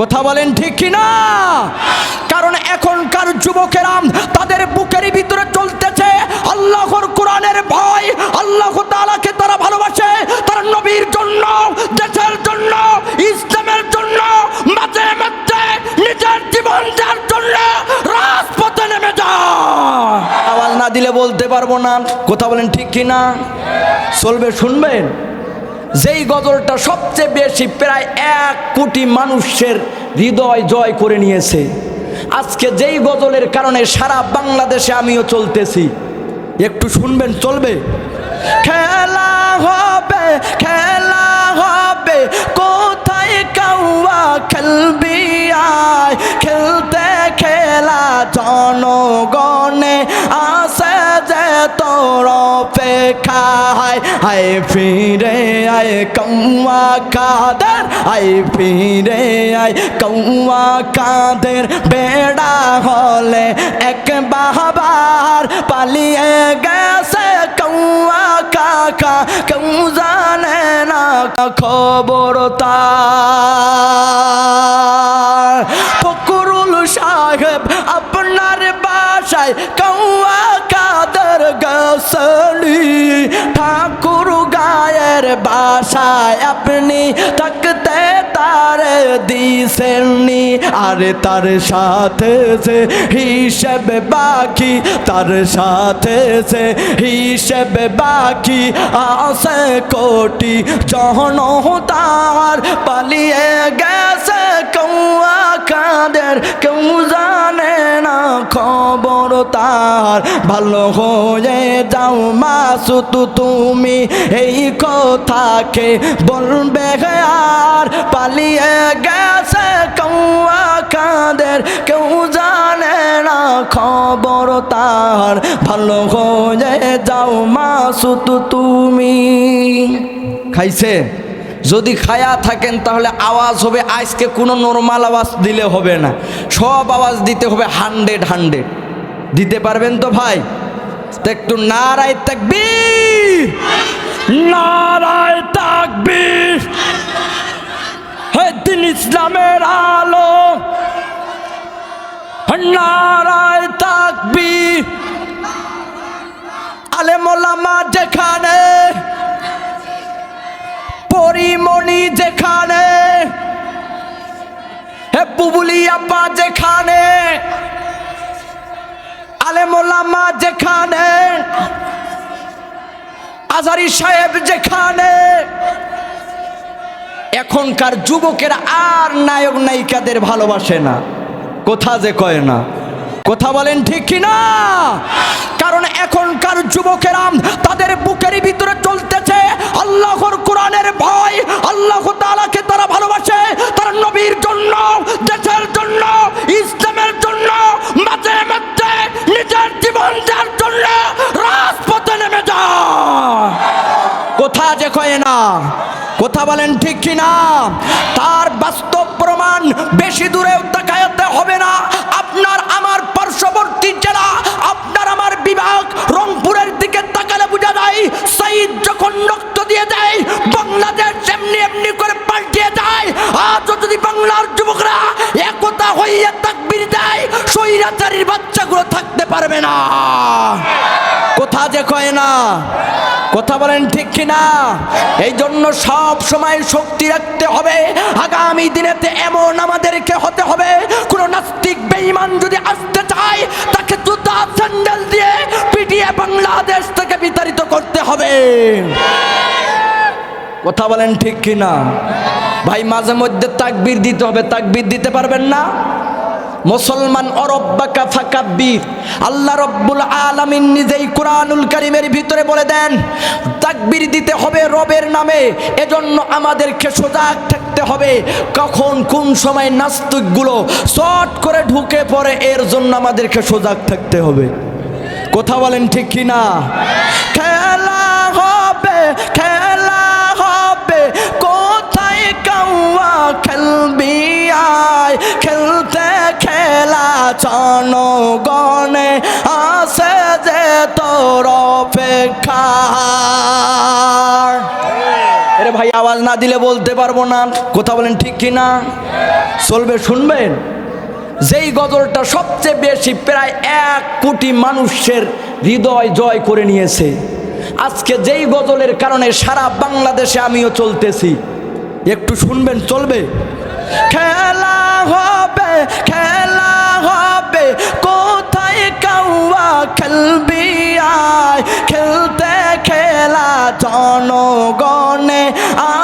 কথা বলেন ঠিক কিনা? কারণ এখনকার যুবকেরা তাদের বুকের ভিতরে চলতেছে, আল্লাহর কোরআনের ভয়, আল্লাহ তাআলাকে তারা ভালোবাসে, তারা নবীর জন্য, দেশের জন্য, ইসলামের জন্য, মাঝে মাঝে নিজের জীবন দেওয়ার জন্য রাজপথে নেমে যায়। আওয়াজ না দিলে বলতে পারব না। কথা বলেন ঠিক কিনা? চলবে, শুনবেন? যেই গজলটা সবচেয়ে বেশি প্রায় এক কোটি মানুষের হৃদয় জয় করে নিয়েছে। আজকে যেই গজলের কারণে সারা বাংলাদেশে আমিও চলতেছি। একটু শুনবেন, চলবে? খেলা হবে খেলা হবে। কোথায় কাউয়া খেলবি আয়? খেলতে খেলা জনগণে আসে তোর অপেক্ষায় আয় ফিরে আয় কৌয়া কাদের। আয় ফিরে আয় কৌয়া কাদের। বেড়া হলে এক বাহাবার পালিয়ে গেছে কৌয়া কাকা। কেউ জানে না খবর তার। ফকরুল সাহেব আপনার বাসায় কাদের গসলি ঠাকুর গায়ের বাসায় আপনি থাকতে তার দিছেননি। আর তার সাথে যে হিসেব বাকি, তার সাথে যে হিসেব বাকি আছে কোটি জহন তার পালিয়ে গেছে। কৌয়া কাদের, কেউ জানে না খবর তার। ভালো হয়ে যাও মাসুত তুমি এই কথাকে বলবে আর পালিয়ে গেছে কৌয়া কাদের, কেউ জানে না খবর তার ভালো হয়ে যাও মাসুত তুমি। খাইছে? যদি খায়া থাকেন তাহলে আওয়াজ হবে, আজকে কোনো নর্মাল আওয়াজ দিলে হবে না। সব আওয়াজ দিতে হবে হান্ড্রেড হান্ড্রেড। দিতে পারবেন তো ভাই? একটু নারায় থাকবি নারায় থাকবি দিন ইসলামের আলো। নারায় থাকবি আলেমোলামা যেখানে, পরিমণি যেখানে, হে বুবুলি আব্বা যেখানে আলেমোলামা যেখানে, আজারি সাহেব যেখানে, এখনকার যুবকেরা আর নায়ক নায়িকাদের ভালোবাসে না। কোথা যে কয় না। কথা বলেন ঠিক না? কারণ এখনকার যুবকেরা তাদের বুকের ভিতরে চলতেছে আল্লাহর কোরআনের ভয় আল্লাহ পারবে না। কোথা যে কয় না, কথা বলেন ঠিক কিনা? এই জন্য সব সময় শক্তি রাখতে হবে। আগামী দিনেতে এমন আমাদেরকে হতে হবে, কোন নাস্তিক, বেঈমান যদি আসতে চায়, তাকে জুতা স্যান্ডেল দিয়ে পিটিয়ে বাংলাদেশ থেকে বিতাড়িত করতে হবে। কথা বলেন ঠিক কিনা? ভাই, মাঝে মধ্যে তাকবির দিতে হবে, তাকবির দিতে পারবেন না? মুসলমান অরব্বাকা ফাকাব্বির আল্লাহ রব্বুল আলামিন নিজেই কোরআনুল কারিমের ভিতরে বলে দেন, তাকবির দিতে হবে রবের নামে, এজন্য আমাদেরকে সজাগ থাকতে হবে। কখন কোন সময় নাস্তিকগুলো শর্ট করে ঢুকে পড়ে, এর জন্য আমাদেরকে সজাগ থাকতে হবে। কথা বলেন ঠিক কি না? খেলা হবে খেলা হবে, কোথায় কাউয়া খেলবি? আয় খেলতে খেলা জনগণে আসে যে তোর অপেক্ষা। এরে ভাই, আওয়াজ না দিলে বলতে পারব না। কথা বলেন ঠিক কি না? চলবে, শুনবেন? যেই গজলটা সবচেয়ে বেশি প্রায় এক কোটি মানুষের হৃদয় জয় করে নিয়েছে, আজকে যেই গজলের কারণে সারা বাংলাদেশে আমিও চলতেছি। একটু শুনবেন, চলবে? খেলা হবে খেলা হবে। কোথায় কাউয়া খেলবি আয়? খেলতে খেলা জনগণে আসে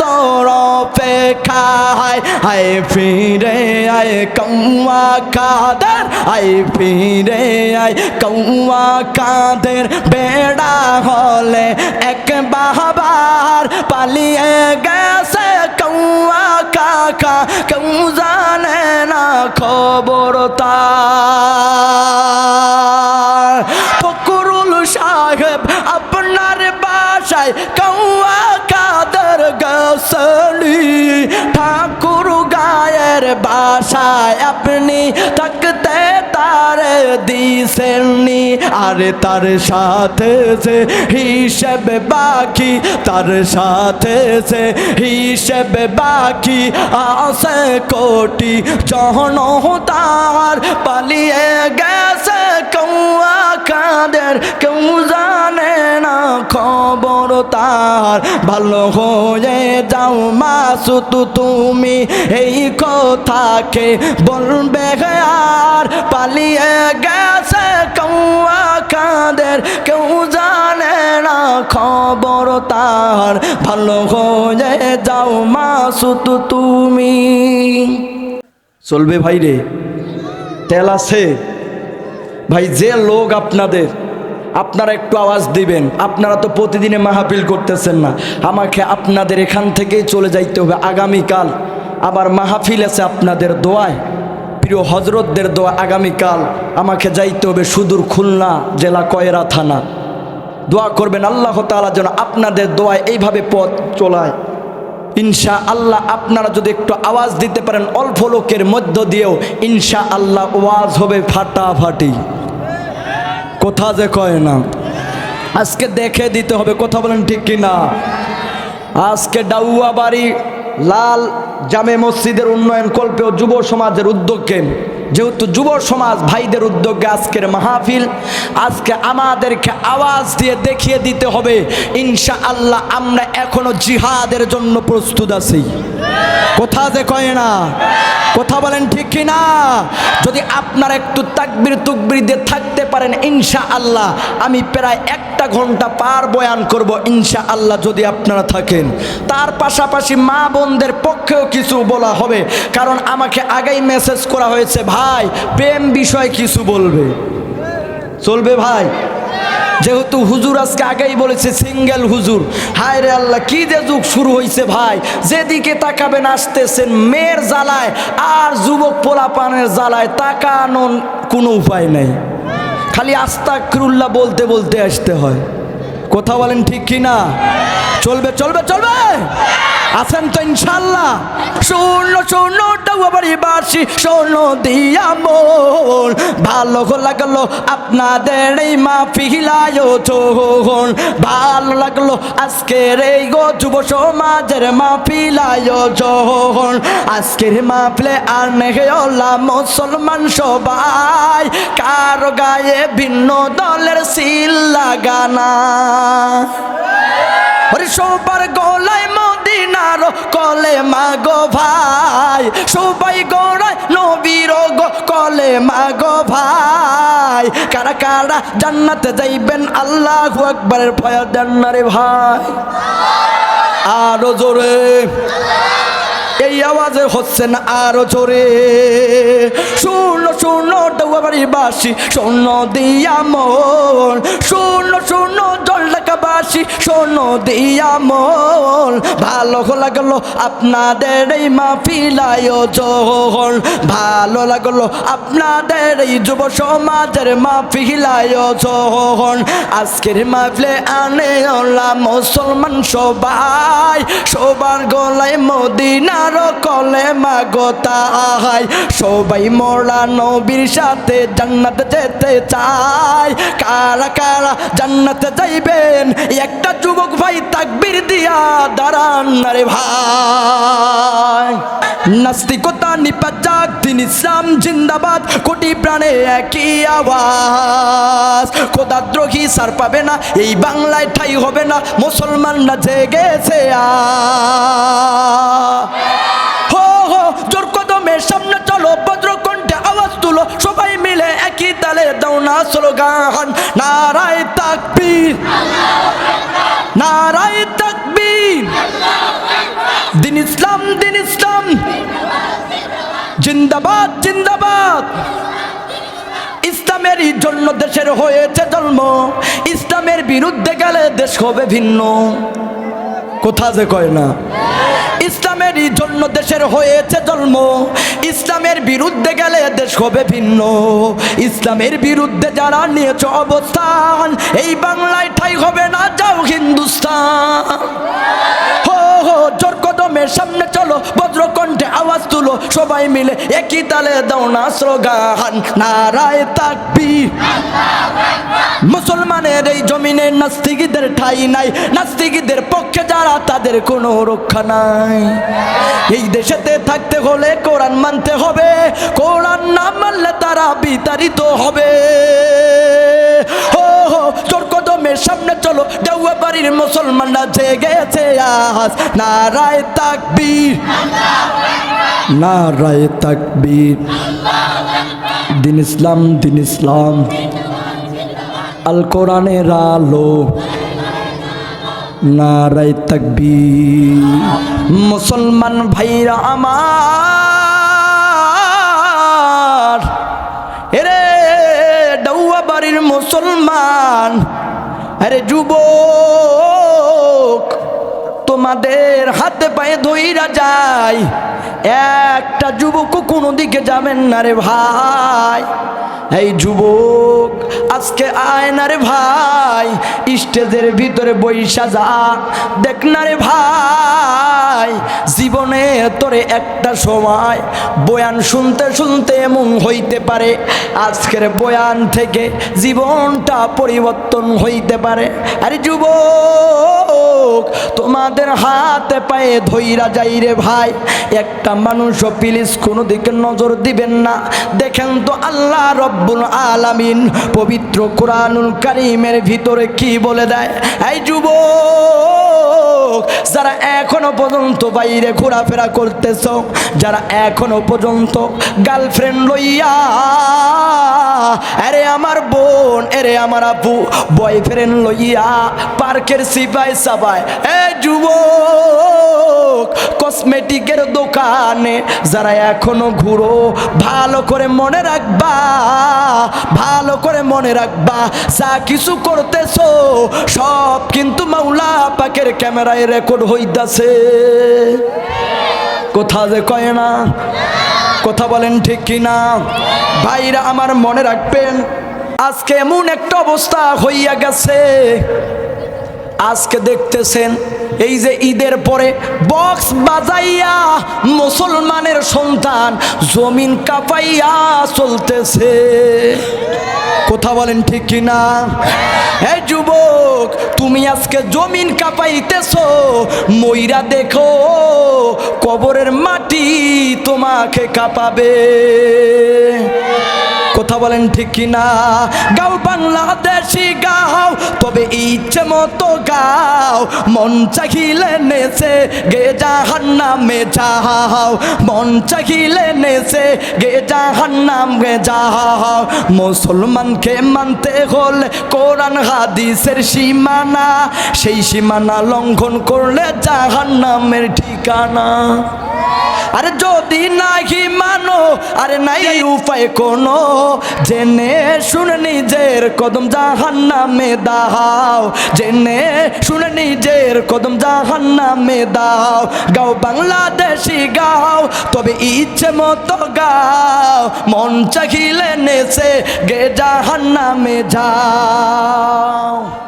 তোর অপেক্ষায় আয় ফিরে আয় কৌয়া কাদের আয় ফিরে আয় কৌয়া কাদের। বেড়া হলে এক বাহাবার পালিয়ে গেছে কৌয়া কাকা, কেউ জানে না খবর তার। ফকরুল সাহেব বাসায় আপনি থাকতে তার দিছেননি আরে তার সাথে সে হিসেব বাকি, তার সাথে সে হিসেব বাকি আসে কোটি জহন তার পালিয়ে গেছে। কৌয়া কাদের কেউ জানে না খবর। তার ভালো হয়ে যাও মাসুত তুমি এই কথাকে বলবে আর। পালিয়ে গেছে কৌয়া কাদের, কেউ জানে না খবর তার। ভালো হয়ে যাও মাসুত তুমি। চলবে ভাই রে তেল আছে। ভাই, যে লোক আপনাদের আপনারা একটু আওয়াজ দিবেন। আপনারা তো প্রতিদিনে মাহফিল করতেছেন না। আমাকে আপনাদের এখান থেকেই চলে যাইতে হবে আগামীকাল। আবার মাহফিল আছে আপনাদের দোয়ায়। প্রিয় হজরতদের দোয়া আগামীকাল। আমাকে যাইতে হবে সুদূর খুলনা জেলা কয়রা থানা। দোয়া করবেন আল্লাহ তাআলা যেন আপনাদের দোয়ায় এইভাবে পথ চলায়। ইনশা আল্লাহ আপনারা যদি একটু আওয়াজ দিতে পারেন, অল্প লোকের মধ্য দিয়েও ইনশা আল্লাহ ওয়াজ হবে ফাটাফাটি। কোথা যে কয় না? আজকে দেখে দিতে হবে, কথা বলেন ঠিক কিনা? আজকে ডাউয়া বাড়ি, লাল জামে মসজিদের উন্নয়ন কল্পে ও যুব সমাজের উদ্যোগে যেহেতু যুব সমাজ ভাইদের উদ্যোগে আজকের মাহফিল, আজকে আমাদেরকে আওয়াজ দিয়ে দেখিয়ে দিতে হবে ইনশা আল্লাহ আমরা এখনও জিহাদের জন্য প্রস্তুত আছি। কোথা যে কয় না? কথা বলেন ঠিক না? যদি আপনারা একটু তাকবির তুকবির দিয়ে থাকতে পারেন ইনশা আল্লাহ আমি প্রায় একটা ঘণ্টা পার বয়ান করব ইনশা আল্লাহ যদি আপনারা থাকেন। তার পাশাপাশি মা বোনদের পক্ষেও কিছু বলা হবে। কারণ আমাকে আগেই মেসেজ করা হয়েছে, ভাই, প্রেম বিষয়ে কিছু বলবে। চলবে ভাই? যেহেতু হুজুর আজকে আগেই বলেছে, সিঙ্গেল হুজুর। হায় রে আল্লাহ, কি যে যুগ শুরু হয়েছে ভাই। যেদিকে তাকাবেন, আসতেছেন মেয়ের জ্বালায় আর যুবক পোলাপানের জ্বালায়। তাকানোর কোনো উপায় নেই। খালি আস্তাকরুল্লাহ বলতে বলতে আসতে হয়। কথা বলেন ঠিক কি না চলবে চলবে চলবে! আছেন তো ইনশাল্লাহ শূন্য শূন্য বাড়ি বাসি দিয়া মন ভালো লাগল আপনাদের এই মা ফিলায় চোহন ভালো লাগল আজকের এই গো যুব সমাজের মা ফিলায় যখন আজকের মা ফিলে আর নেহলা মুসলমান সবাই, কার গায়ে ভিন্ন দলের সিল লাগানা। সবার গলায় মদিনার কলে মাগো ভাই। সবাই গড়ায় নবীর গো কলে মাগো ভাই। কারা কারা জান্নাতে যাইবেন, আল্লাহ আকবরের ভয় দেন না রে ভাই। আরও জোরে। এই আওয়াজে হচ্ছে না আরও জোরে। শূন্য শূন্য ডৌবাড়ি বাসি শূন্য দিয়া মন। শূন্য শূন্য জল বাসি শূন্য দিয়া মন। ভালো লাগল আপনাদের এই মাহফিলায় যখন ভালো লাগল আপনাদের এই যুব সমাজের মাহফিলায় যখন আজকের মাহফিলে আনে ওলা মুসলমান সবাই। সবার গলায় মদিনার কলে মাগো তাই সবাই মোরা নবীর সাথে জান্নাত যেতে চায়। কারা কারা জান্নাত যাইবেন? একটা যুবক ভাই তাকবীর দিয়া দাঁড়ান না রে ভাই। নাস্তিকতা নিপাচাক দিন ইসলাম জিন্দাবাদ, কোটি প্রাণে একই আওয়াজ। খোদাদ্রোহী সার পাবে না, এই বাংলায় ঠাই হবে না, মুসলমানরা জেগেছে আ না স্লোগান, নারায় তাকবীর। নারায় তাকবীর। দিন ইসলাম দিন ইসলাম। জিন্দাবাদ জিন্দাবাদ। ইসলামের জন্য দেশের হয়েছে জন্ম। ইসলামের বিরুদ্ধে গেলে দেশ হবে ভিন্ন। কোথা যে কয় না। ইসলামেরই জন্য দেশের হয়েছে জন্ম। ইসলামের বিরুদ্ধে গেলে দেশ হবে ভিন্ন। ইসলামের বিরুদ্ধে যারা নিয়েছ অবস্থান, এই বাংলায় ঠাই হবে না, যাও হিন্দুস্তান। হো হো, জোর কদমের সামনে চলো, বজ্রকণ্ঠে আওয়াজ তুলো সবাই মিলে একই তালে দাও না স্লোগান। নারায় তাকবীর। মুসলমানের এই জমিনে নাস্তিকদের ঠাই নাই। নাস্তিকদের পক্ষে যারা, তাদের কোনো রক্ষা নাই। এই দেশেতে থাকতে হলে কোরআন মানতে হবে। কোরআন না মানলে তারা বিতাড়িত হবে। হো তোর সামনে চলো। দেওয়া বাড়ির মুসলমানরা জেগেছে আজ। নারায় তাকবীর। নারায় তাকবীর। দিন ইসলাম দিন ইসলাম। আল কোরআনের আলো। নারাই তাকবীর। মুসলমান ভাইরা আমার মুসলমান আরে যুবক, তোমাদের হাতে পায়ে ধইরা যায় একটা যুবক কোনো দিকে যাবেন না রে ভাই। এই যুবক, আজকে আয় না রে ভাই, স্টেজের ভিতরে বৈশা যা। দেখ না রে ভাই, জীবনে তোরে একটা সময় বয়ান শুনতে শুনতে এমন হইতে পারে। আজকের বয়ান থেকে জীবনটা পরিবর্তন হইতে পারে। আরে যুবক, তোমাদের হাতে পায়ে ধইরা যাই রে ভাই। একটা মানুষও প্লিজ কোনো দিকে নজর দিবেন না। দেখেন তো আল্লাহ রব্বুল আলামিন পবিত্র কোরআনুল কারিমের ভিতরে কি বলে দেয়? এই যুবক, যারা এখনও পর্যন্ত বাইরে ঘোরাফেরা করতেছ, যারা এখনও পর্যন্ত গার্লফ্রেন্ড লইয়া, আরে আমার বোন এরে আমার আপু বয়ফ্রেন্ড লইয়া পার্কের সিপাই সাবাই এ যুবক কসমেটিকের দোকানে, যারা এখনও ঘুরো, ভালো করে মনে রাখবা, ভালো করে মনে রাখবা, যা কিছু করতেছো, সব কিন্তু মাওলা পাকের ক্যামেরায় রেকর্ড হইতাছে। কোথা যে কয় না? কথা বলেন ঠিক কিনা ভাইরা আমার মনে রাখবেন, আজকে এমন একটা অবস্থা হইয়া গেছে। আজকে দেখতেছেন এই যে ঈদের পরে বক্স বাজাইয়া মুসলমানের সন্তান জমিন কাপাইয়া চলতেছে। কথা বলেন ঠিক কিনা? এই যুবক, তুমি আজকে জমিন কাপাইতেছ, মইরা দেখো, কবরের মাটি তোমাকে কাঁপাবে। কথা বলেন ঠিক কিনা? গাও বাংলাদেশি গাও, তবে ইচ্ছে মতো গাও। মন চাহিলে নেছে গে জাহান নামে যাও। মন চাহিলে নেছে গে জাহান নামে যাও। মুসলমানকে মানতে হলে কোরআন হাদিসের সীমানা। সেই সীমানা লঙ্ঘন করলে জাহান নামের ঠিকানা। আরে যদি নাহি মানো, আরে নাই উপায় কোনো। জেনে শুনে নিজের কদম জাহান নামে দাও। জেনে শুনে নিজের কদম জাহান নামে দাও। গাও বাংলাদেশি গাও, তবে ইচ্ছে মতো গাও। মন চাহিলে নেছে গে জাহান নামে যাও।